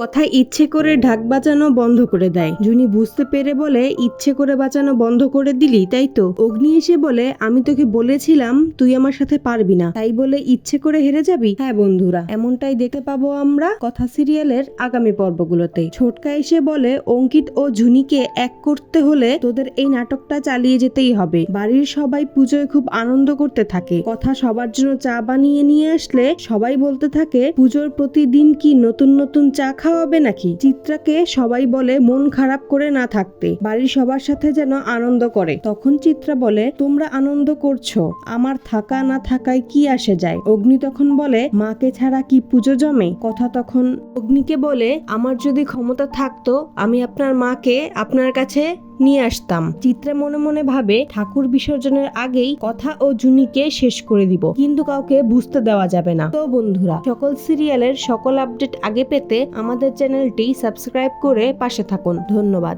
কথা ইচ্ছে করে ঢাক বাজানো বন্ধ করে দেয়। জুনি বুঝতে পেরে বলে, ইচ্ছে করে বাঁচানো বন্ধ করে দিলি, তাই তো? অগ্নি এসে বলে, আমি তোকে বলেছিলাম, তুই আমার সাথে পারবি না। তাই বলে, ইচ্ছে করে হেরে যাবি? হ্যাঁ বন্ধুরা, এমনটাই দেখতে পাবো আমরা কথা সিরিয়ালের আগামী পর্বগুলোতে। ছোটকা এসে বলে, অঙ্কিত ও ঝুনিকে এক করতে হলে তোদের এই নাটকটা চালিয়ে যেতেই হবে। বাড়ির সবাই পুজোয় খুব আনন্দ করতে থাকে। কথা সবার জন্য চা বানিয়ে নিয়ে আসলে সবাই বলতে থাকে, পুজোর প্রতিদিন কি নতুন নতুন চা খাওয়াবে নাকি? চিত্রাকে সবাই বলে, মন খারাপ করে না থাকতে। বাড়ির সবার সাথে যেন আনন্দ করে। তখন চিত্রা বলে, তোমরা আনন্দ করছ। আমার থাকা না থাকায় কি আসে যায়? অগ্নি তখন বলে, মাকে ছাড়া কি পুজো জমে? কথা তখন অগ্নিকে বলে, আমার যদি ক্ষমতা থাকতো, আমি আপনার মাকে আপনার কাছে নিয়ে আসতাম। চিত্রা মনে মনে ভাবে ঠাকুর বিসর্জনের আগেই কথা ও জুনিকে শেষ করে দিব। কিন্তু কাউকে বুঝতে দেওয়া যাবে না। তো বন্ধুরা, সকল সিরিয়ালের সকল আপডেট আগে পেতে আমাদের চ্যানেলটি সাবস্ক্রাইব করে পাশে থাকুন। ধন্যবাদ।